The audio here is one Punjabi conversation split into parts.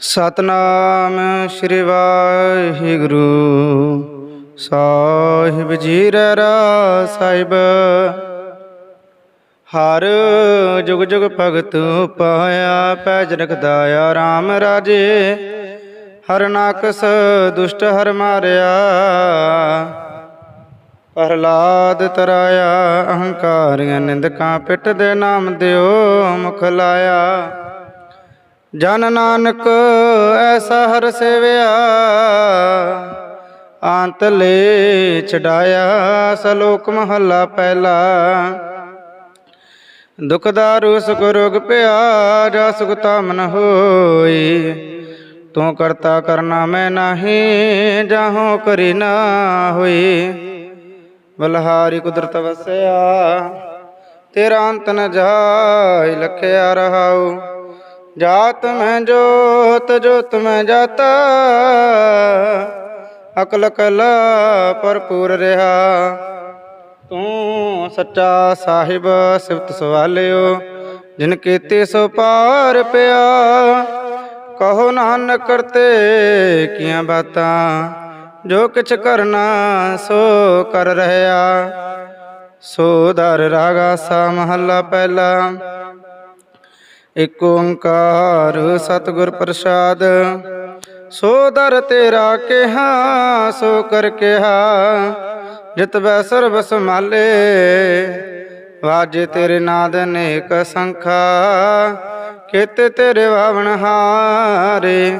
ਸਤਨਾਮ ਸ੍ਰੀ ਵਾਹਿਗੁਰੂ। ਸਾਹਿਬ ਜੀ ਰਾ ਸਾਹਿਬ। ਹਰ ਜੁਗ ਜੁਗ ਭਗਤ ਪਾਇਆ ਪੈਜ ਰਖਦਾਇਆ RAM ਰਾਜੇ। ਹਰ ਨਾਕਸ ਦੁਸ਼ਟ ਹਰ ਮਾਰਿਆ। ਪ੍ਰਹਲਾਦ ਤਰਾਇਆ, ਅਹੰਕਾਰੀਆਂ ਨਿੰਦਕਾਂ ਪਿੱਟ ਦੇ ਨਾਮ ਦਿਓ ਮੁਖ ਲਾਇਆ। ਜਨ ਨਾਨਕ ਐਸਾ ਹਰ ਸੇਵਿਆ, ਅੰਤ ਛਡਾਇਆ ਸਲੋਕ ਮਹੱਲਾ ਪਹਿਲਾ। ਦੁਖ ਦਾਰੂ, ਸੁਖ ਰੋਗ ਪਿਆ ਜਾ ਸੁਖ ਤਾਮਨ ਹੋਈ। ਤੂੰ ਕਰਤਾ ਕਰਨਾ ਮੈਂ ਨਹੀਂ, ਜਾਹੋ ਕਰੀ ਨਾ ਹੋਈ। ਬਲਹਾਰੀ ਕੁਦਰਤ ਵਸਿਆ, ਤੇਰਾ ਅੰਤ ਨ ਜਾਇ ਲਖਿਆ ਰਹਾਉ। ਜਾਤ ਮੈਂ ਜੋਤ ਜੋਤ ਮੈਂ ਜਾਤਾ। ਅਕਲ ਕਲਾ ਭਰਪੂਰ ਰਹਾ। ਤੂੰ ਸੱਚਾ ਸਾਹਿਬ, ਸਿਫਤ ਸਵਾਲਿਓ। ਜਿਨ ਕੀਤੇ ਸੋ ਪਾਰ ਪਿਆ। ਕਹੋ ਨਾਨਕ ਕਰਤੇ ਕੀਆਂ ਬਾਤਾਂ। ਜੋ ਕਿਛ ਕਰਨਾ ਸੋ ਕਰ ਰਹਿਆ ਸੋ ਦਰ ਰਾਗਾ ਸਾ ਮਹੱਲਾ ਪਹਿਲਾ। ਇਕ ਓੰਕਾਰ ਸਤਿਗੁਰ ਪ੍ਰਸਾਦ, ਸੋ ਦਰ ਤੇਰਾ ਕਿਹਾ, ਸੋ ਕਰ ਕਿਹਾ, ਜਿਤ ਬੈ ਸਰਬ ਸੰਭਾਲੇ, ਵਾਜੇ ਤੇਰੇ ਨਾਦ ਅਨੇਕ ਸੰਖਾ, ਕੀਤੇ ਤੇਰੇ ਵਾਵਣ ਹਾਰੇ,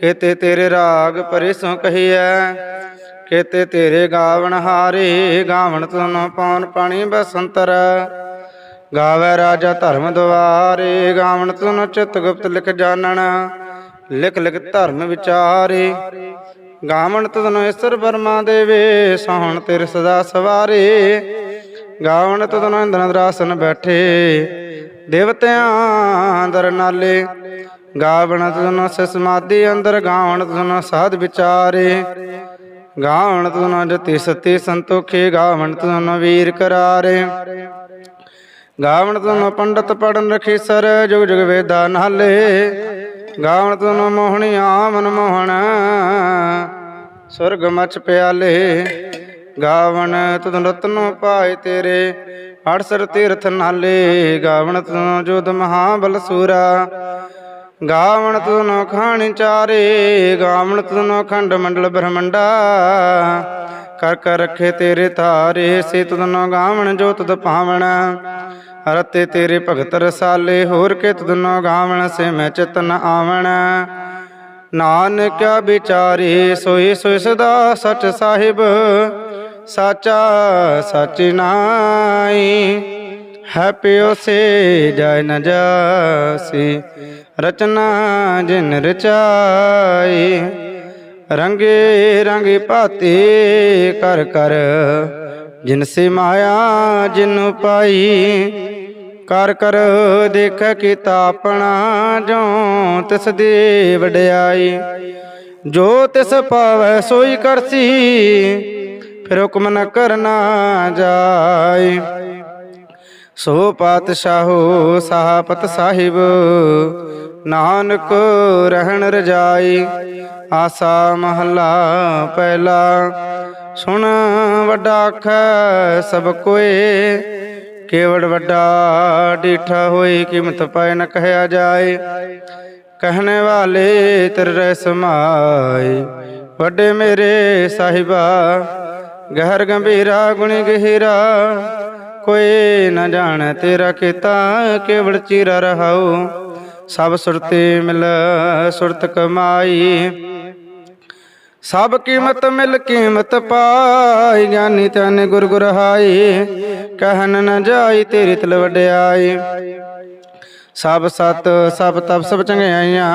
ਕੀਤੇ ਤੇਰੇ ਰਾਗ ਪਰਿਸੋਂ ਕਹੀਐ, ਕੀਤੇ ਤੇਰੇ ਗਾਵਣ ਹਾਰੇ, ਗਾਵਣ ਤੁਨ ਪੌਣ ਪਾਣੀ ਬਸੰਤਰ ਗਾਵੇ ਰਾਜਾ ਧਰਮ ਦੁਆਰੇ ਗਾਵਣ ਤੁਨ ਚਿਤ ਗੁਪਤ ਲਿਖ ਜਾਣਨ, ਲਿਖ ਲਿਖ ਧਰਮ ਵਿਚਾਰੇ। ਗਾਵਣ ਤੁਨ ਈਸ਼ਰ ਬਰਮਾ ਦੇਵੇ, ਸੋਹਣ ਤੇਰੇ ਸਦਾ ਸਵਾਰੇ। ਗਾਵਣ ਤੁਨ ਇੰਦਨ ਦਰਾਸਨ ਬੈਠੇ, ਦੇਵਤਿਆਂ ਅੰਦਰ ਨਾਲੇ। ਗਾਵਣ ਤੁਨ ਸਮਾਧੀ ਅੰਦਰ, ਗਾਵਣ ਤੁਨ ਸਾਧ ਵਿਚਾਰੇ। ਗਾਵਣ ਤੁਨ ਜਤੀ ਸਤੀ ਸੰਤੋਖੇ, ਗਾਵਣ ਤੁਨ ਵੀਰ ਕਰਾਰੇ। ਗਾਵਣ ਤੁਨ ਪੰਡਤ ਪੜਨ ਰਖੀ ਸਰ, ਜੁਗ ਜੁਗ ਵੇਦਾ ਨਾਲੇ। ਗਾਵਣ ਤੁਨ ਮੋਹਣੀ ਆਮਨ ਮੋਹਣ, ਸੁਰਗ ਮਚ ਪਿਆਲੇ। ਗਾਵਣ ਤੁਨ ਰਤਨੋ ਪਾਏ ਤੇਰੇ, ਅੜਸਰ ਤੀਰਥ ਨਾਲੇ। ਗਾਵਣ ਤੁਨ ਮਹਾ ਬਲ ਸੂਰਾ। ਗਾਵਣ ਤੁਨ ਖਾਣੀ ਚਾਰੇ, ਗਾਵਣ ਤੁਨ ਖੰਡ ਮੰਡਲ ਬ੍ਰਹਮੰਡਾ। ਕਰ ਕਰ ਰੱਖੇ ਤੇਰੇ ਤਾਰੇ ਸੇ ਤੁਨ ਗਾਵਣ ਜੋ ਤੁਧ ਪਾਵਣ। ਰਤੇ ਤੇਰੇ ਭਗਤ ਰਸਾਲੇ, ਹੋਰ ਕੇ ਤੁਨ ਗਾਵਣ, ਸੇ ਮੈਂ ਚਿਤਨ ਆਵਣ। ਨਾਨਕਿਆ ਵਿਚਾਰੇ ਸੋਈ ਸੋਈ ਸਦਾ ਸਚ ਸਾਹਿਬ। ਸਾਚਾ ਸਚ ਨਾਈ ਹੈ ਪਿਓ ਸੇ ਜੈ ਨ ਜਾਸੀ। ਰਚਨਾ ਜਿਨ ਰਚਾਈ। ਰੰਗੇ ਰੰਗੇ ਭਾਤੇ ਕਰ ਕਰ। ਜਿਨ ਸੇ ਮਾਇਆ, ਜਿਨ ਪਾਈ, ਕਰ ਕਰ ਦੇਖ ਕੀਤਾ ਆਪਣਾ, ਜੋ ਤਿਸ ਦੇ ਵਡਿਆਈ ਜੋ ਤਿਸ ਪਾਵੈ ਸੋਈ ਕਰਸੀ, ਫਿਰ ਹੁਕਮ ਨ ਕਰਨਾ ਜਾਏ ਸੋ ਪਾਤਸ਼ਾਹੋ ਸਾਹਪਤ ਸਾਹਿਬ, ਨਾਨਕ ਰਹਿਣ ਰਜਾਈ। ਆਸਾ ਮਹੱਲਾ ਪਹਿਲਾ। ਸੁਣ ਵੱਡਾ ਆਖੈ ਸਭ ਕੋਏ, ਕੇਵੜ ਵੱਡਾ ਡੀਠਾ ਹੋਈ ਕੀਮਤ ਪਾਇ ਨ ਕਹਿਆ ਜਾਏ। ਕਹਿਣੇ ਵਾਲੇ ਤੇਰੇ ਰਹਿ ਸਮਾਏ, ਵੱਡੇ ਮੇਰੇ ਸਾਹਿਬਾ, ਗਹਿਰ ਗੰਭੀਰਾ, ਗੁਣੀ ਗਹਿਰਾ। ਕੋਈ ਨ ਜਾਣ ਤੇਰਾ ਕੀਤਾ ਕੇਵੜ ਚੀਰਾ ਰਹਾਉ। ਸਭ ਸੁਰਤੇ ਮਿਲ ਸੁਰਤ ਕਮਾਈ। ਸਭ ਕੀਮਤ ਮਿਲ ਕੀਮਤ ਪਾਈ, ਗਿਆਨੀ ਤਨ ਗੁਰ ਗੁਰ ਹਾਈ, ਕਹਿਨ ਨ ਜਾਈ ਤੇਰੀ ਤਲ ਵਡਿਆਈ। ਸਭ ਸਤ, ਸਭ ਤਪ, ਸਭ ਚੰਗਿਆਈਆਂ,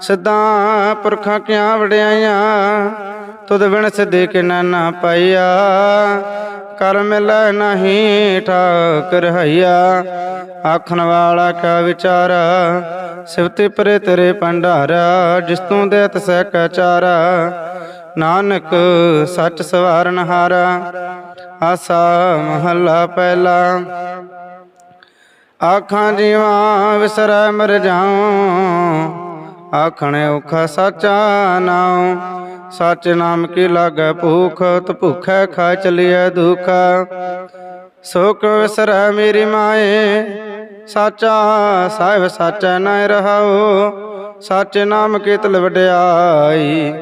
ਸਿੱਧਾ ਪੁਰਖਾਂ ਕਿਆਂ ਵਡਿਆਈਆਂ, ਤੁਧ ਬਿਨ ਸਿੱਧੇ ਕਿ ਨਾ ਪਾਈਆ। ਕਰ ਮਿਲੈ ਨਹੀਂ ਠਾਕ ਰਹਾਈਆ ਆਖਣ ਵਾਲਾ ਕਾ ਵਿਚਾਰਾ? ਸਿਵਤੇ ਪਰੇ ਤੇਰੇ ਭੰਡਾਰਾ, ਜਿਸ ਤੂੰ ਦੇ ਸਹਿ ਕੈ ਚਾਰਾ। ਨਾਨਕ ਸੱਚ ਸਵਾਰਨ ਹਾਰਾ, ਆਸਾ ਮਹੱਲਾ ਪਹਿਲਾ। ਆਖਾਂ ਜੀਵਾਂ ਵਿਸਰੈ ਮਰ ਜਾਉ, ਆਖਣ ਔਖਾ ਸਾਚਾ ਨਾਮ ਸੱਚ ਨਾਮ ਕੀ ਲਾਗੈ ਭੂਖ, ਤ ਭੁਖੈ ਖਾ ਚਲਿਐ ਦੁਖ। ਸੋ ਕੋ ਵਿਸਰੈ ਮੇਰੀ ਮਾਏ, ਸਾਚਾ ਸਾਹਿਬ ਸਾਚਾ ਨਾ ਰਹਾਓ ਸਾਚੇ ਨਾਮ ਕੀ ਤਲ ਵਡਿਆਈ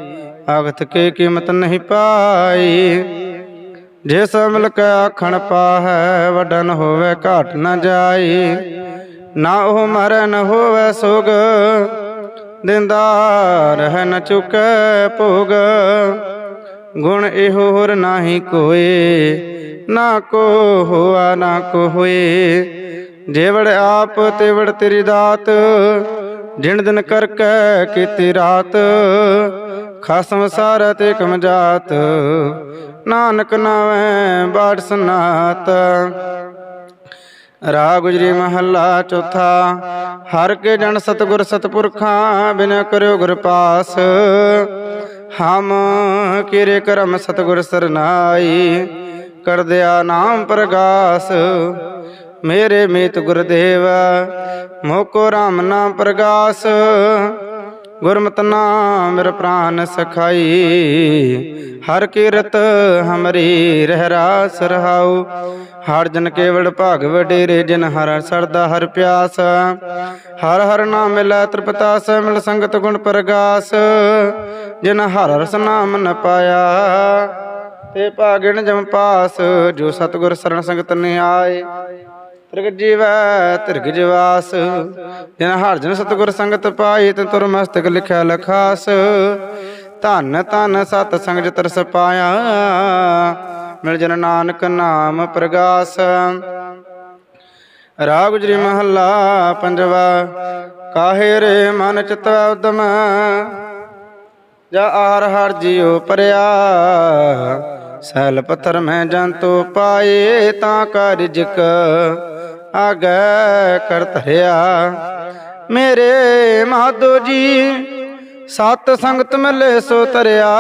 ਆਗਤ ਕੇ ਕੀਮਤ ਨਹੀਂ ਪਾਈ। ਜਿਸ ਮਿਲਕ ਆਖਣ ਪਾਹੈ, ਵਡਨ ਹੋਵੇ ਘਾਟ ਨ ਜਾਈ। ਨਾ ਉਹ ਮਰਨ ਨ ਹੋਵੇ ਸੁਗ ਦਿੰਦਾ ਹੈ ਨ ਚੁਕੈ ਭੋਗ। ਗੁਣ ਇਹੋ ਹੋਰ ਨਾਹੀ ਕੋਏ, ਨਾ ਕੋ ਹੋਆ, ਨਾ ਕੋ ਹੋਏ। ਜੇਵੜ ਆਪ, ਤੇਵੜ ਤੇਰੀ ਦਾਤ, ਜਿਣ ਦਿਨ ਕਰ ਕੈ ਕੀਤੀ ਰਾਤ। ਖਸਮ ਸਾਰਾ ਤੇ ਕਮ ਜਾਤ, ਨਾਨਕ ਨਾਵੇਂ ਬਾੜ ਸੁਨਾਤ। ਰਾਗ ਗੁਜਰੀ ਮਹੱਲਾ ਚੌਥਾ। ਹਰ ਕੇ ਜਨ ਸਤਗੁਰ ਸਤਪੁਰਖਾਂ, ਬਿਨ ਕਰਿਓ ਗੁਰ ਪਾਸ। ਹਮ ਕਿਰੇ ਕਰਮ ਸਤਗੁਰ ਸਰਨਾਈ, ਕਰ ਦਿਆ ਨਾਮ ਪ੍ਰਗਾਸ। ਮੇਰੇ ਮੀਤ ਗੁਰਦੇਵ, ਮੋਕੋ ਰਾਮ ਨਾਮ ਪ੍ਰਗਾਸ। ਗੁਰਮਤਿ ਨਾਮ ਮੇਰਾ ਪ੍ਰਾਨ ਸਖਾਈ। ਹਰ ਕੀਰਤ ਹਮਰੀ ਰਹਿ ਰਾਸ ਰਹਾਉ। ਹਰ ਜਨ ਕੇਵਲ ਭਾਗ ਵਡੇਰੇ, ਜਿਨ ਹਰ ਸਰਦਾ, ਹਰ ਪਿਆਸ। ਹਰ ਹਰ ਨਾਮ ਮਿਲੈ ਤ੍ਰਿਪਤਾਸ, ਮਿਲ ਸੰਗਤ ਗੁਣ ਪ੍ਰਗਾਸ। ਜਿਨ ਹਰ ਰਸ ਨਾਮ ਨ ਪਾਇਆ, ਤੇ ਭਾਗਿਣ ਜਮ ਪਾਸ। ਜੋ ਸਤਗੁਰ ਸਰਣ ਸੰਗਤ ਨੇ ਆਏ ਤਿਰਗ ਜੀਵੈ ਤਿਰਗ ਜਵਾਸ ਜਿਨ ਹਰ ਜਨ ਸਤਗੁਰ ਸੰਗਤ ਪਾਈ ਤੇ ਤੁਰ ਮਸਤਕ ਲਿਖਿਆ ਲਖਾਸ। ਧੰਨ ਧੰਨ ਸਤ ਸੰਗ ਜਿ ਤਰਸ ਪਾਇਆ ਮਿਲ ਜਨ ਨਾਨਕ ਨਾਮ ਪ੍ਰਗਾਸ। ਰਾਗ ਗੁਜਰੀ ਮਹੱਲਾ ਪੰਜਵਾ, ਕਾਹੇ ਰੇ ਮਨ ਚਿਤਵ ਉਦਮ? ਜਾ ਆਰ ਹਰ ਜਿਉ ਪਰਿਆ ਸੈਲ ਪੱਥਰ ਮੈਂ ਜੰਤੂ ਪਾਏ, ਤਾਂ ਕਾ ਰਿਜਕ ਆਗੈ ਕਰ ਧਰਿਆ। ਮੇਰੇ ਮਾਧੋ ਜੀ, ਸਤ ਸੰਗਤ ਮਿਲੇ ਸੋ ਤਰਿਆ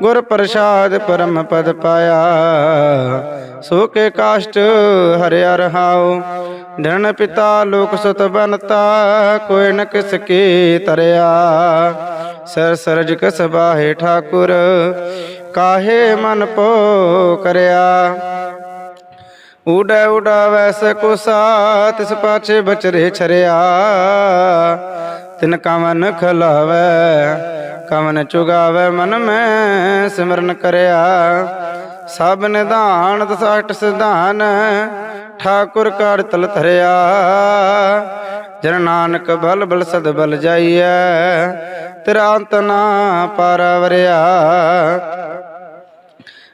ਗੁਰ ਪ੍ਰਸਾਦ ਪਰਮ ਪਦ ਪਾਇਆ। ਸੋ ਕੇ ਕਾਸ਼ਟ ਹਰਿਆ ਰਹਾਉ। ਧਨ ਪਿਤਾ ਲੋਕ ਸੁਤ ਬਨਤਾ, ਕੋਈ ਨ ਕਿਸ ਕੀ ਤਰਿਆ। ਸਰ ਸਰਜ ਕਸ ਬਾਹੇ ਠਾਕੁਰ, ਕਾਹੇ ਮਨ ਪੋ ਕਰਿਆ। ਉਡੈ ਉਡਾ ਵੈਸ ਕੁਸਾ ਤਿਸ ਪਾਛੇ ਬਚਰੇ ਛਰਿਆ। ਤਿਨ ਕਵਨ ਖਲਾਵੈ ਕਵਨ ਚੁਗਾਵੈ ਮਨ ਮੈਂ ਸਿਮਰਨ ਕਰਿਆ। ਸਭ ਨਿਧਾਨ ਦਸਾਟ ਸਿਧਾਨ, ਠਾਕੁਰ ਕਾੜ ਤਲ ਧਰਿਆ। ਜਨ ਨਾਨਕ ਬਲ ਬਲ ਸਦ ਬਲ ਜਾਈਐ, ਤੇਰਾ ਅੰਤ ਨਾ ਪਾਰਵਰਿਆ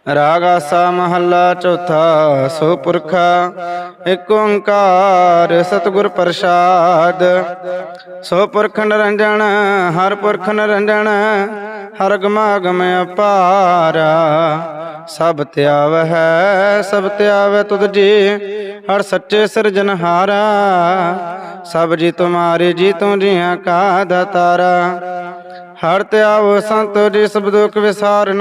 ਰਾਗ ਆਸਾ ਮਹੱਲਾ ਚੌਥਾ ਸੋ ਪੁਰਖਾ ਏਕ ਓੰਕਾਰ ਸਤਿਗੁਰ ਪ੍ਰਸਾਦ। ਸੋ ਪੁਰਖ ਨਿਰੰਜਨ, ਹਰ ਪੁਰਖ ਨਿਰੰਜਨ, ਹਰ ਗਮਾਗਮ ਅਪਾਰਾ। ਸਭ ਧਿਆਵ ਹੈ ਸਭ ਧਿਆਵੈ ਤੁਧ ਜੀ, ਹਰ ਸੱਚੇ ਸਿਰਜਨਹਾਰਾ ਸਭ ਜੀ ਤੁਮਾਰੇ ਜੀ ਤੂੰ ਜੀਆਂ ਕਾ ਦਾਤਾਰਾ। ਹਰ ਤਿਆਵ ਸੰਤ ਜੀ, ਸਭ ਦੁਖ ਵਿਸਾਰਨ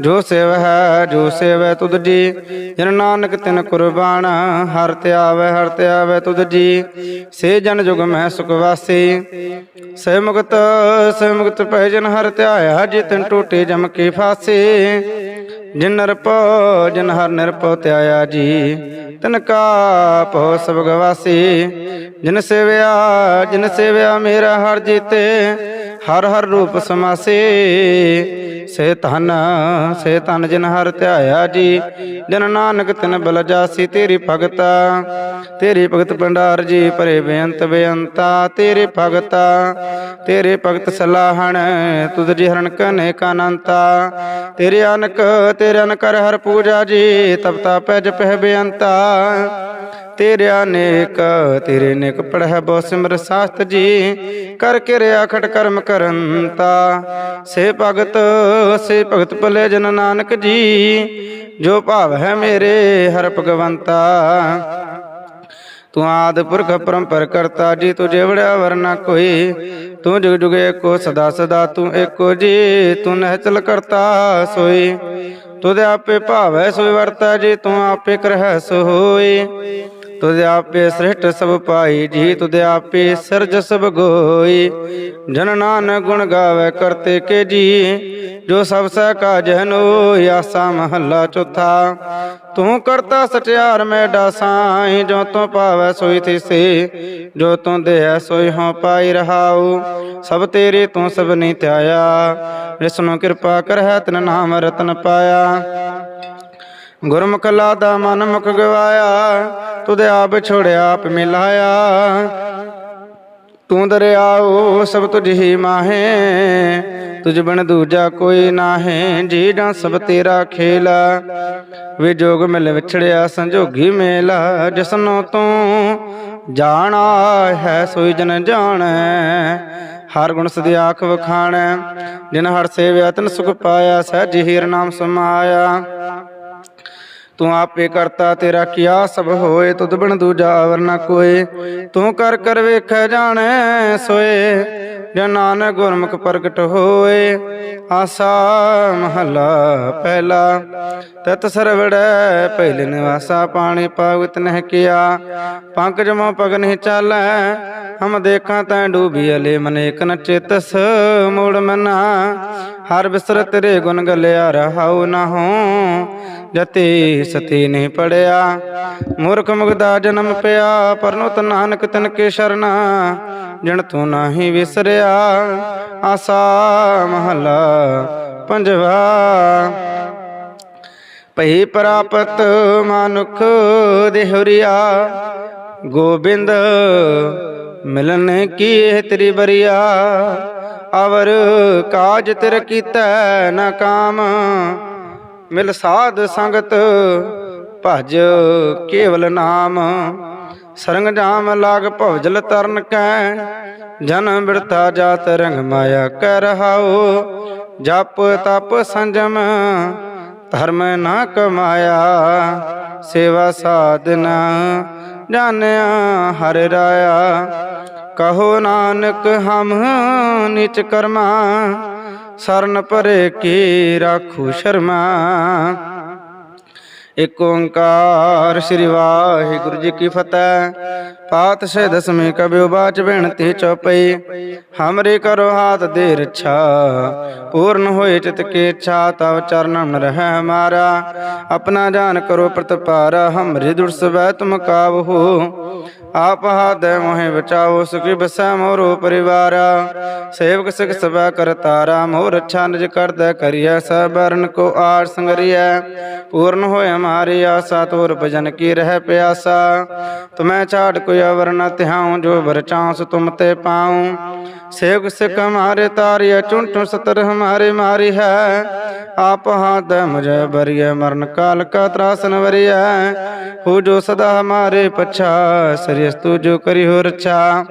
ਜੋ ਸਿਵ ਹੈ, ਜੋ ਸੇਵੈ ਤੁਧ ਜੀ। ਜਨ ਨਾਨਕ ਤਿਨ ਕੁਰਬਾਨ, ਹਰ ਤੇ ਆਵੇ, ਹਰ ਤੇ ਆਵੇ ਤੁਧ ਜੀ। ਸੇ ਜਨ ਜੁਗ ਮੈਂ ਸੁਖ ਵਾਸੀ। ਸੇ ਮੁਕਤ ਸੇ ਮੁਕਤ ਪੈ ਜਨ ਹਰ ਧਿਆਇਆ ਜੀ ਤਿਨ ਟੂਟੇ ਜਮ ਕੀ ਫਾਸੀ। ਜਿਨ ਨਿਰਪੋ, ਜਿਨ ਹਰ ਨਿਰਪੋ ਧਿਆਇਆ ਜੀ, ਤਿਨ ਕਾ ਭਉ ਸਭ ਗਵਾਸੀ ਜਿਨ ਸੇਵਿਆ ਜਿਨ ਸੇਵਿਆ ਮੇਰਾ ਹਰ ਜੀਤੇ। ਹਰ ਹਰ ਰੂਪ ਸਮਾਸੇ। ਸੇ ਧਨ ਸੇ ਧਨ ਜਿਨ ਹਰ ਧਿਆਇਆ ਜੀ। ਜਨ ਨਾਨਕ ਤਿਨ ਬਲ ਜਾਸੀ, ਤੇਰੀ ਭਗਤਾ। ਤੇਰੀ ਭਗਤ ਭੰਡਾਰ ਜੀ, ਭਰੇ ਬੇਅੰਤ ਬੇਅੰਤਾ। ਤੇਰੇ ਭਗਤਾ, ਤੇਰੇ ਭਗਤ ਸਲਾਹਣ, ਤੁਧ ਜੀ ਹਰਨ ਕਨੇ ਕਾਨੰਤਾ। ਤੇਰੇ ਅਨਕ, ਤੇਰੇ ਅਨਕਰ ਹਰ ਪੂਜਾ ਜੀ, ਤਪ ਤਾ ਪੈ ਜਪਹਿ ਬੇਅੰਤਾ। ਤੇਰੇ ਨੇਕ ਤੇਰੇ ਨੇਕ ਪੜਹਿ ਬੋ ਸਿਮਰ ਸਾਸਤ ਜੀ। ਕਰ ਕਿਰਿਆ ਖਟ ਕਰਮ ਕਰੰਤਾ ਸੇ ਭਗਤ ਸੇ ਭਗਤ ਭਲੇ ਜਨ ਨਾਨਕ ਜੀ। ਜੋ ਭਾਵ ਹੈ ਮੇਰੇ, ਹਰ ਭਗਵੰਤਾ। ਤੂੰ ਆਦ ਪੁਰਖ ਪਰੰਪਰ ਕਰਤਾ ਜੀ, ਤੂੰ ਵੜਿਆ ਵਰਨਾ ਕੋਈ। ਤੂੰ ਜੁਗ ਜੁਗ ਏਕੋ, ਸਦਾ ਸਦਾ ਤੂੰ ਏਕੋ ਜੀ। ਤੂੰ ਨਹਿਚਲ ਕਰਤਾ ਸੋਈ। ਤੁਧ ਆਪੇ ਭਾਵੈ ਸੋਈ ਵਰਤਾ ਜੀ, ਤੂੰ ਆਪੇ ਕਰਹਿ ਸੋ ਹੋਈ ਤੁਧ ਆਪੇ ਸ੍ਰਿਸ਼ਟ ਸਭ ਪਾਈ, ਜੀ ਤੁਧ ਆਪੇ ਸਿਰਜ ਸਭ ਗੋਈ। ਜਨ ਨਾਨਕ ਗੁਣ ਗਾਵੇ ਕਰਤੇ ਕੇ ਜੀ, ਜੋ ਸਭ ਸਹਿ ਕਾਜ ਹਨੋ ਆਸਾ ਮਹੱਲਾ ਚੌਥਾ। ਤੂੰ ਕਰਤਾ ਸਚਿਆਰ ਮੈਡਾ ਸਾਈ, ਜੋ ਤੂੰ ਪਾਵੈ ਸੋਈ ਥਿਸੇ, ਜੋ ਤੂੰ ਦੇੈ ਸੋਈ ਹਉ ਪਾਈ ਰਹਾਉ। ਸਭ ਤੇਰੇ ਤੂੰ ਸਭ ਨਹੀਂ ਧਿਆਇਆ ਵਿਸ਼ਨੂੰ ਕਿਰਪਾ ਕਰਹਿ ਤਨ ਨਾਮ ਰਤਨ ਪਾਇਆ। ਗੁਰਮੁਖ ਲਾਦਾ ਮਨ ਮੁਖ ਗਵਾਇਆ ਤੁਧ ਆਪ ਛੋੜਿਆ ਆਪ ਮਿਲਾਇਆ। ਤੂੰ ਦਰਿਆਓ ਸਭ ਤੁਝ ਹੀ ਮਾਹੇ। ਤੁਝ ਬਿਨ ਦੂਜਾ ਕੋਈ ਨਾਹੇ। ਜੀ ਜਾਂ ਸਭ ਤੇਰਾ ਖੇਲ। ਵੇ ਜੋਗ ਮਿਲ ਵਿਛੜਿਆ ਸੰਜੋਗੀ ਮੇਲਾ। ਜਿਸਨੋ ਤੂੰ ਜਾਣਾ ਹੈ ਸੋਈ ਜਨ ਜਾਣੈ। ਹਰ ਗੁਣ ਸਦੀ ਆਖ ਵਖਾਣੈ। ਜਿਨ ਹਰ ਸੇਵਿਆ ਤਨ ਸੁਖ ਪਾਇਆ, ਸਹਿਜ ਹੀਰ ਨਾਮ ਸਮਾਇਆ। ਤੂੰ ਆਪੇ ਕਰਤਾ ਤੇਰਾ ਕੀਆ ਸਭ ਹੋਏ, ਤੁਧ ਬਿਨ ਦੂਜਾ ਅਵਰ ਨ ਕੋਏ। ਤੂੰ ਕਰ ਕਰ ਵੇਖੈ ਜਾਣੈ ਸੋਏ, ਜੇ ਨਾਨਕ ਗੁਰਮੁਖ ਪ੍ਰਗਟ ਹੋਏ। ਆਸਾ ਮਹਲਾ ਪਹਿਲਾ, ਤਤ ਸਰਵੜੈ ਪਹਿਲੇ ਨਿਵਾਸਾ ਪਾਣੀ, ਪਾਵਤ ਨਹਿ ਕੀਆ। ਪੰਕਜ ਮੋ ਪਗ ਚਾਲੈ ਹਮ ਦੇਖਾਂ ਤੈ ਡੂਬੀ ਅਲੇ ਮਨ ਇਕ ਨ ਚੇਤਸ, ਮੂੜ ਮਨਾ। ਹਰ ਬਿਸਰ ਤੇਰੇ ਗੁਣ ਗਲਿਆ ਰਹਾਉ ਨਾ ਹੋ, ਜਤੀ ਸਤੀ ਨਹੀਂ ਪੜਿਆ। ਮੂਰਖ ਮੁਗਦਾ ਜਨਮ ਪਿਆ, ਪਰਨੁਤ ਨਾਨਕ ਤਨ ਕੇ ਸ਼ਰਨਾ। ਜਣ ਤੂੰ ਨਾਹੀ ਵਿਸਰਿਆ, ਆਸਾ ਮਹਲਾ ਪੰਜਵਾ। ਭਈ ਪ੍ਰਾਪਤ ਮਾਨੁਖ ਦੇਹੁਰੀਆ, ਗੋਬਿੰਦ ਮਿਲਨ ਕੀ ਇਹ ਤੇਰੀ ਬਰੀਆ ਅਵਰ ਕਾਜ ਤੇਰ ਕੀਤਾ ਨਾ ਕਾਮ। ਮਿਲ ਸਾਧ ਸੰਗਤ ਭਜ ਕੇਵਲ ਨਾਮ। ਸਰੰਗ ਜਾਮ ਲਾਗ ਭਵਜਲ ਤਰਨ ਕੈ ਜਨਮ ਬਿਰਤਾ ਜਾਤ ਰੰਗ ਮਾਇਆ ਕਰ ਰਹਾਓ ਜਪ ਤਪ ਸੰਜਮ, ਧਰਮ ਨਾ ਕਮਾਇਆ, ਸੇਵਾ ਸਾਧਨਾ ਜਾਣਿਆ ਹਰ ਰਾਇਆ। ਕਹੋ ਨਾਨਕ, ਹਮ ਨਿਚ ਕਰਮਾ। ਸਰਨ ਪਰੇ ਕੀ ਰਾਖੂ ਸ਼ਰਮਾ। ਇਕ ਓੰਕਾਰ ਸ੍ਰੀ ਵਾਹਿਗੁਰੂ ਜੀ ਕੀ ਫਤਿਹ। ਪਾਤਸ਼ਾਹ ਦਸਵੇਂ ਕਬਿਓ ਬਾਚ ਬੇਨਤੀ ਚਉਪਈ ਹਮਰੇ ਕਰੋ ਹਾਥ ਦੇ ਰੱਛਾ, ਪੂਰਨ ਹੋਏ ਚਿਤ ਕੇ ਇੱਛਾ, ਤਵ ਚਰਨਨ ਰਹਿ ਹਮਾਰਾ ਆਪਣਾ ਜਾਨ ਕਰੋ ਪ੍ਰਤਪਾਰਾ, ਹਮਰੇ ਦੁਰ ਸਵੈ ਕਾਵ। ਹੋ ਆਪ ਹਾਦੈ ਮੋਹਿ ਬਚਾਓ, ਸੁਖੀ ਬਸੈ ਮੋਰੋ ਪਰਿਵਾਰ। ਸੇਵਕ ਸਿਖ ਸਭਾ ਕਰਤਾਰਾ ਮੋਰ ਅੱਛਾ ਨਿਜ ਕਰਦਾ ਕਰੀਐ ਸਬਰਨ ਕੋ ਆਰ ਸੰਗਰੀਐ। ਪੂਰਨ ਹੋਏ ਹਮਾਰੀ ਆਸਾ, ਤੋਰ ਭਜਨ ਕੀ ਰਹਿ ਪਿਆਸਾ। ਤੁਮੈ ਛਾੜ ਕੋਈ ਅਵਰ ਨ ਧਿਆਉ, ਜੋ ਵਰ ਚਾਂਸ ਤੁਮ ਤੇ ਪਾਉ। ਸੇਵਕ ਸਿਖ ਹਮਾਰੇ ਤਾਰਿਆ ਚੁਣ ਸਤਰ ਹਮਾਰੇ ਮਾਰੀ ਹੈ ਆਪ ਹਾਥ ਮੁਝੇ ਬਰੀਐ, ਮਰਨ ਕਾਲ ਕਾ ਤਰਾਸਨ ਵਰੀਐ। ਹੋ ਜੋ ਸਦਾ ਹਮਾਰੇ ਪਛਾ ਸ੍ਰੀਸਤੂ ਜੋ ਕਰੀ ਹੋ ਰਛਾ।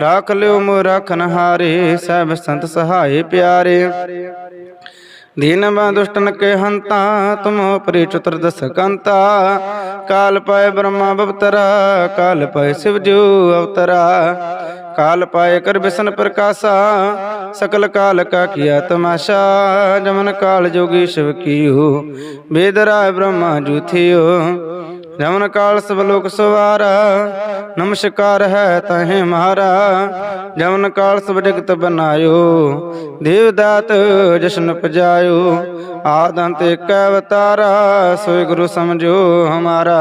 ਰਾਖ ਲਿਓ ਮੋ ਰਖਨ ਹਾਰੇ ਸਭ ਸੰਤ ਸਹਾਏ ਪਿਆਰੇ। ਦੀਨ ਦੁਸ਼ਟਨ ਕੇ ਹੰਤਾ ਤੁਮੋ ਪਰੀ ਚਤੁਰਦਸ ਕੰਤਾ। ਕਾਲ ਪਾਏ ਬ੍ਰਹਮਾ ਬਵਤਰਾ, ਕਾਲ ਪਾਏ ਸਿਵ ਜੋ ਅਵਤਰਾ। ਕਾਲ ਪਾਏ ਕਰ ਬਿਸ਼ਨ ਪ੍ਰਕਾਸ਼ਾ, ਸਕਲ ਕਾਲ ਕਾ ਕੀਆ ਤਮਾਸ਼ਾ। ਜਮਨ ਕਾਲ ਜੋਗੀ ਸ਼ਿਵ ਕੀਓ ਵੇਦ ਰਾਏ ਬ੍ਰਹਮਾ ਜੂਥਿਓ ਜਮਨ ਕਾਲ ਸਭ ਲੋਕ ਸਵਾਰਾ, ਨਮਸਕਾਰ ਹੈ ਤਹੇ ਮਹਾਰਾ ਜਮਨ ਕਾਲ ਸਭ ਜਗਤ ਬਨਾਇਓ, ਦੇਵ ਦਾਤ ਜਸ਼ਨ ਪਜਾਇਓ ਆਦੰਤ ਏਕ ਅਵਤਾਰਾ, ਸੋਈ ਗੁਰੂ ਸਮਝੋ ਹਮਾਰਾ।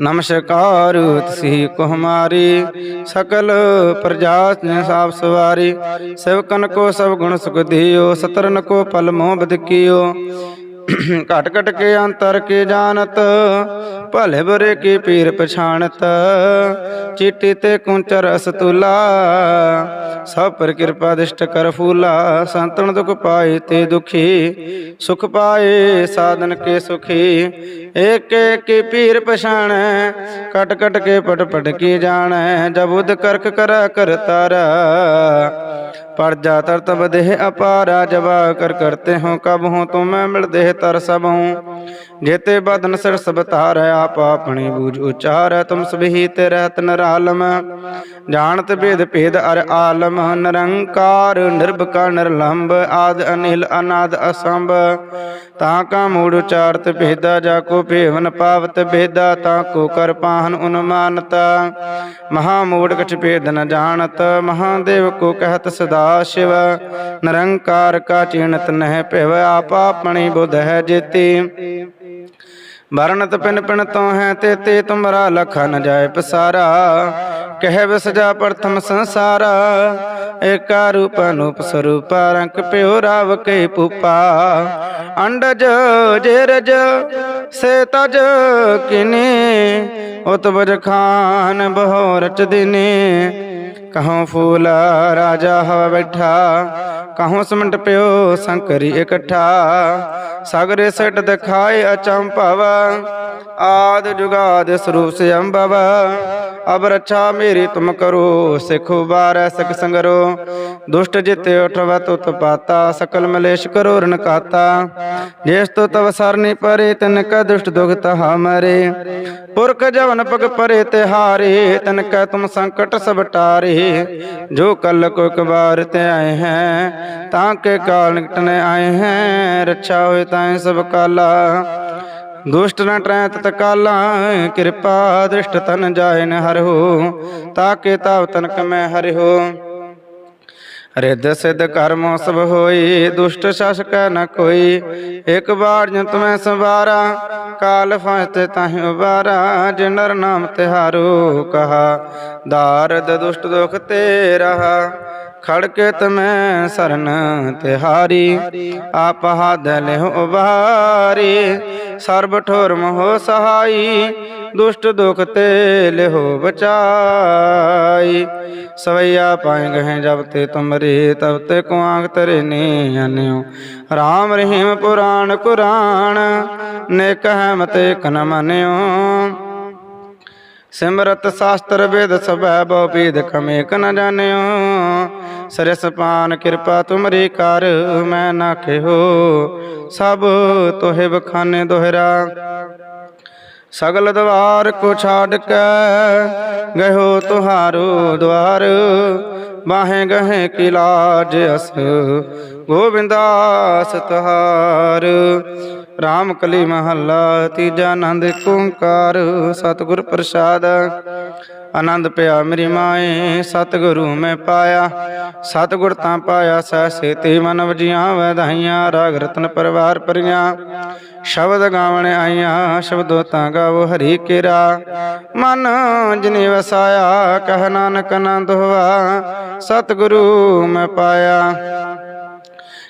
ਨਮਸਕਾਰ ਤਸੀ ਕੋ ਹਮਾਰੀ, ਸਕਲ ਪ੍ਰਜਾ ਨੇ ਸਾਫ਼ ਸਵਾਰੀ। ਸੇਵਕਨ ਕੋ ਸਭ ਗੁਣ ਸੁਖ ਦਿਓ, ਸਤਰਨ ਕੋ ਪਲ ਮੋਹ ਬਦਕਿਓ। ਘਟ ਘਟ ਕੇ ਅੰਤਰ ਕੀ ਜਾਣਤ, ਭਲੇ ਬੁਰੇ ਕੀ ਪੀਰ ਪਛਾਣਤ। ਚੀਟੀ ਤੇ ਕੁੰਚਰ ਰਸ ਤੁਲਾ ਸਭ ਪਰ ਕਿਰਪਾ ਦਿਸ਼ਟ ਕਰ ਫੂਲਾ। ਸੰਤਨ ਦੁਖ ਪਾਏ ਤੇ ਦੁਖੀ, ਸੁਖ ਪਾਏ ਸਾਧਨ ਕੇ ਸੁਖੀ। ਏਕ ਏਕ ਕੀ ਪੀਰ ਪਛਾਣੈ ਕਟ ਕਟ ਕੇ ਪਟ ਪਟ ਕੀ ਜਾਣੈ। ਜਬ ਉਦ ਕਰਕ ਕਰੈ ਕਰਤਾਰਾ ਪੜ ਜਾ ਤਰ ਤਬ ਦੇਹ ਅਪਾਰਾ ਜਵਾ ਕਰ ਕਰਤੇ ਹੋ ਕਬ ਹੋ, ਤੁਮ ਮਿਲ ਦੇਹ ਤਰ ਸਭ ਹੂੰ। ਜੇਤੇ ਬਦਨ ਸਿਰ ਸਭ ਧਾਰ, ਆਪ ਆਪਣੀ ਬੂਝ ਉਚਾਰ, ਤੁਮ ਸਭੀ ਤੇ ਰਹਿਤ ਨਰਾਲਮ ਜਾਣਤ ਭੇਦ ਭੇਦ ਅਰ ਆਲਮ, ਨਿਰੰਕਾਰ ਨਿਰਭਕਾ ਨਿਰਲੰਭ, ਆਦ ਅਨਿਲ ਅਨਾਦ ਅਸੰਭ। ਤਾਂ ਕਾ ਮੂੜ ਉਚਾਰਤ ਭੇਦਾ, ਜਾ ਕੋ ਭੇਵਨ ਪਾਵਤ ਭੇਦਾ, ਤਾਂ ਕੋ ਕਰ ਪਾਹਨ ਉਨਮਾਨਤ ਮਹਾ ਮੂੜ ਕਛ ਭੇਦ ਨ ਜਾਣਤ, ਮਹਾਦੇਵ ਕੋ ਕਹਿਤ ਸਦਾ ਸ਼ਿਵ, ਨਿਰੰਕਾਰ ਕਾ ਚੀਣਤ ਨਹਿ ਭਿਵ, ਆਪ ਆਪਣੀ ਬੁਧ ਹੈ ਜੇਤੀ। ਮਰਨਤ ਪਿਨ ਪਿਨ ਤੋਂ ਹੈ ਤੇ ਤੇ ਤੁਮਰਾ ਲਖਾ ਨ ਜਾਏ ਪਸਾਰਾ। ਕਹਿ ਵਿਸਜਾ ਪ੍ਰਥਮ ਸੰਸਾਰਾ, ਏਕਾ ਰੂਪ ਅਨੂਪ ਸਰੂਪ ਰੰਗ ਪਿਓ ਰਾਵ ਕੇ ਪੂਪਾ ਅੰਡਜ ਜੇਰਜ, ਸੇ ਤਜ ਕਿਨੇ ਉਤਬਜ ਖਾਨ ਬਹੋ ਰਚ ਦਿਨੇ। ਕਹਉ ਫੂਲ ਰਾਜਾ ਹਵਾ ਬੈਠਾ ਕਹਉ ਸਮੰਟ ਪਿਓ ਸੰਕਰੀ ਇਕੱਠਾ ਸਾਗਰੇ ਸਟ ਦਿਖਾਏ ਅਚੰਭਵ ਆਦ ਜੁਗਾਦ ਸਰੂਪ ਸੇ ਅੰਭਵ ਅਬ ਰੱਛਾ ਮੇਰੀ ਤੁਮ ਕਰੋ ਸਿਖੋ ਬਾਰੈ ਸਿਖ ਸੰਗਰੋ ਦੁਸ਼ਟ ਜਿਤੇ ਉਠਵ ਤੁਤ ਪਾਤਾ ਸਕਲ ਮਲੇਸ਼ ਕਰੋ ਰਣ ਕਾਤਾ ਜੇਸ ਤੋ ਤਵ ਸਰਨੀ ਪਰੇ ਤਨ ਕਾ ਦੁਸ਼ਟ ਦੁਖ ਤਹਾ ਮਰੇ ਪੁਰਖ ਜਵਨ ਪਗ ਪਰੇ ਤੇ ਹਾਰੇ ਤਨ ਕੈ ਤੁਮ ਸੰਕਟ ਸਭ ਟਾਰੇ ਜੋ ਕਲ ਕੋ ਇੱਕ ਬਾਰ ਤੇ ਆਏ ਹੈ ਤਾਂ ਕੇ ਕਾਲ ਨਿਕਟਨ ਆਏ ਦੁਸ਼ਟ ਨ ਟਰੈ ਤਤ ਕਾਲਾ ਕਿਰਪਾ ਦ੍ਰਿਸ਼ਟ ਤਨ ਜਾਏ ਨ ਹਰਿਓ ਤਾਕੇ ਤਾਵ ਤਨਕ ਮੈਂ ਹਰਿਓ ਰਿੱਧ ਸਿੱਧ ਕਰਮੋ ਸਭ ਹੋਈ, ਦੁਸ਼ਟ ਸ਼ਾਸਕ ਨ ਕੋਈ, ਇਕ ਬਾਰ ਜਨ ਤੁਮੈ ਸੰਵਾਰਾ, ਕਾਲ ਫਾਸਤੇ ਤਾਹਿ ਉਬਾਰਾ, ਜਿਨਰ ਨਾਮ ਤਿਹਾਰੋ ਕਹਾ, ਦਾਰਦ ਦੁਸ਼ਟ ਦੁਖ ਤੇ ਰਹਾ ਖੜਕੇ ਤਮੈ ਸਰਨ ਤਿਹਾਰੀ, ਆਪ ਹਾਦ ਲਿਹੁ ਉਬਾਰੀ ਸਰਬ ਠੋਰ ਮੋਹ ਸਹਾਈ, ਦੁਸ਼ਟ ਦੁਖ ਤੇ ਲਿਹੁ ਬਚਾਈ। ਸਵਈਆ ਪਾਏ ਗਏ ਜਬ ਤੇ ਤੁਮਰੇ, ਤਬ ਤੇ ਕੁਆਂਗ ਤਰੇ ਨੇ ਅਨਿਓ ਰਾਮ ਰਹੀਮ ਪੁਰਾਣ ਕੁਰਾਨ, ਨੇਕ ਹੈ ਮਤੇ ਕਨ ਮਨਿਓ ਸਿਮਰਤ ਸ਼ਾਸਤਰ ਵੇਦ ਸਭੈ ਬਹੁ ਪੀਦ ਕਮੇ ਨ ਜਾਣਿਓ ਸਰਸ ਪਾਨ ਕਿਰਪਾ ਤੁਮਰੀ ਕਰ ਮੈਂ ਨਾ ਕਿਹੋ। ਸਭ ਤੋਹਿ ਬਖਾਨੇ ਦੋਹਰਾ। ਸਗਲ ਦਵਾਰ ਕੋ ਛਾੜ ਕੇ ਗਇਓ ਤੁਹਾਰੋ ਦਵਾਰ। ਬਾਹੇ ਗਹੇ ਕੀ ਲਾਜ ਅਸ, ਗੋਬਿੰਦਾਸ ਤੁਹਾਰ। ਰਾਮ ਕਲੀ ਮਹੱਲਾ, ਤੀਜਾ ਆਨੰਦ ਏਕ ਓੰਕਾਰ। ਸਤਿਗੁਰ ਪ੍ਰਸਾਦ, ਆਨੰਦ ਪਿਆ ਮੇਰੀ ਮਾਏ। ਸਤਿਗੁਰੂ ਮੈਂ ਪਾਇਆ, ਸਤਿਗੁਰ ਤਾਂ ਪਾਇਆ ਸਹਿ ਤੇ ਮਨ ਵਜੀਆਂ ਵਧਾਈਆਂ ਰਾਗ ਰਤਨ ਪਰਵਾਰ ਪਰੀਆਂ ਸ਼ਬਦ ਗਾਵਣ ਆਈਆਂ, ਸ਼ਬਦੋ ਤਾਂ ਗਾਵੋ ਹਰੀ ਕੇਰਾ। ਮਨ ਜਿਨੇ ਵਸਾਇਆ, ਕਹਿ ਨਾਨਕ ਆਨੰਦ ਹੋਆ ਸਤਿਗੁਰੂ ਮੈਂ ਪਾਇਆ।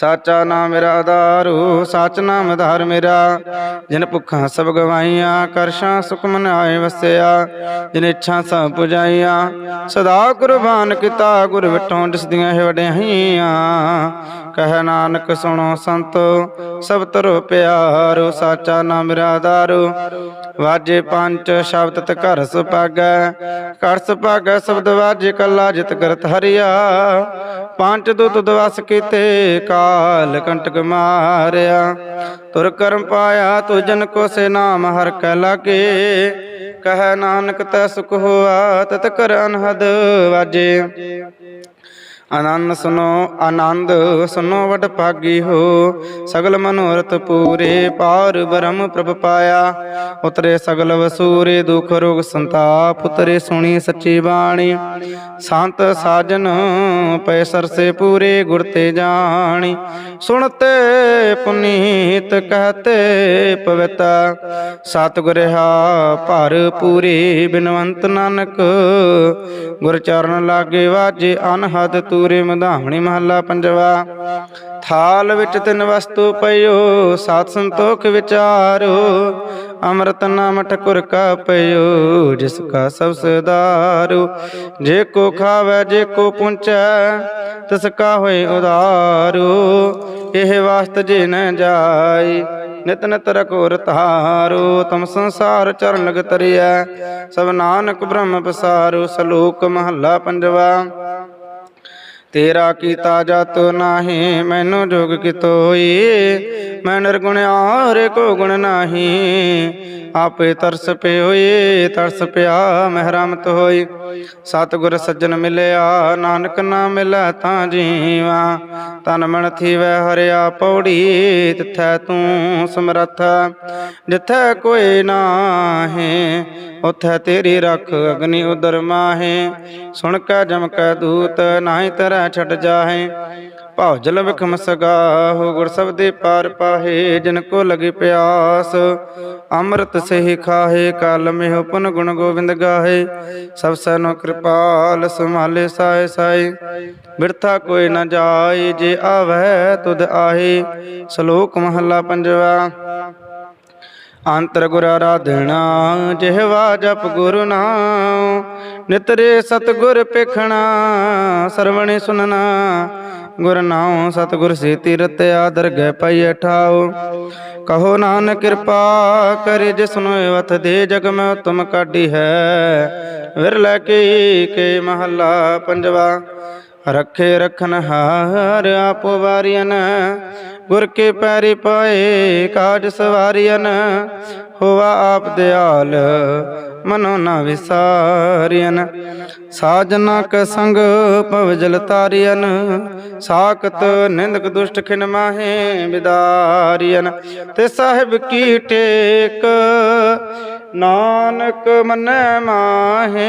ਸਾਚਾ ਨਾਮ ਮੇਰਾ ਆਧਾਰੂ ਸਚ ਨਾਮ ਆਧਾਰ ਮੇਰਾ। ਜਿਨ ਭੁੱਖਾਂ ਸਭ ਗਵਾਈਆਂ ਕਰਸ਼ਾਂ ਸੁਖ ਮਨ ਆਏ ਵਸਿਆ। ਜਿਨ ਇੱਛਾ ਸਭ ਪੁਜਾਈਆਂ, ਸਦਾ ਕੁਰਬਾਨ ਕੀਤਾ, ਗੁਰ ਵਿਟੋਂ ਜਿਸ ਹੈ ਵਡਿਆਈਆਂ। ਕਹਿ ਨਾਨਕ ਸੁਣੋ ਸੰਤੋ, ਸਭ ਤਰੋ ਪਿਆਰੋ ਸਾਚਾ ਨਾਮ ਮੇਰਾ ਆਧਾਰੂ। ਵਾਜੇ ਪੰਜ ਸ਼ਬਦ ਤ ਘਰ ਸੁਪਾਗੈ ਘਰ ਸੁਪਾਗੈ ਸ਼ਬਦ ਵਾਜੇ ਕੱਲਾ ਜਿਤ ਕਰਤ ਹਰਿਆ। ਪੰਜ ਦੁੱਤ ਦਵਸ ਕੀਤੇ, ਕਾਲ ਕੰਟਕ ਮਾਰਿਆ। ਤੁਰ ਕਰਮ ਪਾਇਆ ਤੂ ਜਨ ਕੋ ਸੇ ਨਾਮ ਹਰ ਕੈ ਲਾਗੇ। ਕਹੈ ਨਾਨਕ ਤੈ ਸੁਖ ਹੋਆ, ਤਤ ਕਰ ਅਨਹਦ ਵਾਜੇ। ਆਨੰਦ ਸੁਨੋ ਆਨੰਦ ਸੁਨੋ ਵਡ ਭਾਗੀ ਹੋ। ਸਗਲ ਮਨੋਰਥ ਪੂਰੇ ਪਾਰ ਬ੍ਰਹਮ ਪ੍ਰਭ ਪਾਇਆ। ਉਤਰੇ ਸਗਲ ਵਸੂਰੇ ਦੁਖ ਰੋਗ ਸੰਤਾਪ, ਉਤਰੇ ਸੁਣੀ ਸੱਚੀ ਬਾਣੀ। ਸੰਤ ਸਾਜਨ ਪੈ ਸਰਸੇ ਪੂਰੇ ਗੁਰ ਤੇ ਜਾਣੀ। ਸੁਣਤੇ ਪੁਨੀਤ ਕਹਤੇ ਪਵਿੱਤ। ਸਤਿਗੁਰ ਹਾ ਭਰ ਪੂਰੇ ਬਿਨਵੰਤ ਨਾਨਕ। ਗੁਰ ਚਰਨ ਲਾਗੇ ਵਾਜੇ ਅਨਹਦ ਤੂਰੇ ਮਧਾਵਣੀ ਮਹੱਲਾ ਪੰਜਵਾ। ਥਾਲ ਵਿੱਚ ਤਿੰਨ ਵਸਤੂ ਪਇਓ ਸਾਤ ਸੰਤੋਖ ਵਿਚਾਰੋ, ਅੰਮ੍ਰਿਤ ਨਾਮ ਠਕੁਰ ਕਾ ਪਇਓ ਜਿਸ ਕਾ ਸਭ ਸਦਾਰੋ। ਜੇ ਕੋ ਖਾਵੇ, ਜੇ ਕੋ ਪੁੰਚੈ ਤਿਸ ਕਾ ਹੋਏ ਉਦਾਰੋ। ਇਹ ਵਾਸਤ ਜੇ ਨ ਜਾਈ ਨਿਤ ਨਿਤ ਰਕੋ ਰਤਾਰੋ ਤਮ ਸੰਸਾਰ ਚਰਨ ਲਗ ਤਰਿਐ ਸਭ ਨਾਨਕ ਬ੍ਰਹਮ ਪਸਾਰੂ। ਸਲੋਕ ਮਹੱਲਾ ਪੰਜਵਾ। ਤੇਰਾ ਕੀਤਾ ਜਤ ਨਾਹੀ, ਮੈਨੂੰ ਜੋਗ ਕਿਤੋਈ। ਮੈਂ ਨਿਰਗੁਣ ਆਰੇ ਕੋ ਗੁਣ ਨਾਹੀ। ਆਪੇ ਤਰਸ ਪਿਓਈ, ਤਰਸ ਪਿਆ, ਮਹਿਰਮਤ ਹੋਈ। ਸਤਿਗੁਰ ਸੱਜਣ ਮਿਲਿਆ, ਨਾਨਕ ਨਾ ਮਿਲੈ ਤਾਂ ਜੀਵਾ। ਤਨ ਮਨ ਥੀਵੈ, ਹਰਿਆ ਪੌੜੀ, ਤਿਥੈ ਤੂੰ ਸਮਰੱਥ। ਜਿਥੈ ਕੋਈ ਨਾਹੀ ਉਥੈ ਤੇਰੀ ਰੱਖ ਅਗਨੀ ਉਦਰ ਮਾਹੇ। ਸੁਣ ਕੈ ਜਮ ਕੈ ਦੂਤ, ਨਾਹੀ ਤਰੈ ਛੱਡ ਜਾਹੇ। ਭਾਉ ਜਲ ਵਿਖਮ ਸਗਾ ਗੁਰ ਸਬਦੇ ਪਾਰ ਪਾਹੇ, ਜਿਨ ਕੋ ਲਗੇ ਪਿਆਸ। ਅੰਮ੍ਰਿਤ ਸਹਿ ਖਾਹੇ ਕਾਲ ਮਿਹ ਪੁਨ ਗੁਣ ਗੋਬਿੰਦ ਗਾਹੇ। ਸਭ ਸੈਨੋ ਕਿਰਪਾਲ, ਸੰਭਾਲੇ ਸਾਏ ਸਾਏ। ਬਿਰਥਾ ਕੋਈ ਨ ਜਾਏ, ਜੇ ਆਵੈ ਤੁਧ ਆਹੇ। ਸ਼ਲੋਕ ਮਹੱਲਾ ਪੰਜਵਾ। ਅੰਤਰ ਗੁਰ ਆਰਾਧਣਾ ਜਿਹਵਾ ਜਪ ਗੁਰੂ ਨਾਮ ਨਿਤਰੇ ਸਤਗੁਰ ਪੇਖਣਾ, ਸਰਵਣੇ ਸੁਨਣਾ। ਗੁਰ ਨਾਮ ਸਤਗੁਰ ਸੇ ਤੀਰਤ ਆਦਰ ਗੈ ਪਈ ਠਾਓ ਕਹੋ ਨਾਨਕ ਕਿਰਪਾ ਕਰੇ ਜਿਸ ਨੂੰ ਵਤ ਦੇ ਜਗ ਮੈਂ ਤੁਮ ਕਾਢੀ ਹੈ। ਵਿਰਲੇ ਕੀ ਕੇ ਮਹੱਲਾ ਪੰਜਵਾ, ਰੱਖੇ ਰਖਨ ਹਾਰ ਆਪੋ ਵਾਰੀਆਂ ਗੁਰ ਕੇ ਪੈਰੀ ਪਾਏ, ਕਾਜ ਸਵਾਰੀਆਂ ਹੋਵਾ ਆਪ ਦਿਆਲ, ਮਨੋ ਨਾ ਵਿਸਾਰੀਆਂ ਸਾਜਨਾ ਕ ਸੰਗ ਭਵ ਜਲ ਤਾਰੀਆਂ ਸਾਖਤ ਨਿੰਦਕ ਦੁਸ਼ਟ ਖਿਨ ਮਾਹੇ ਵਿਦਾਰੀਆਂ ਤੇ ਸਾਹਿਬ ਕੀ ਟੇਕ, ਨਾਨਕ ਮਨੈ ਮਾਹੇ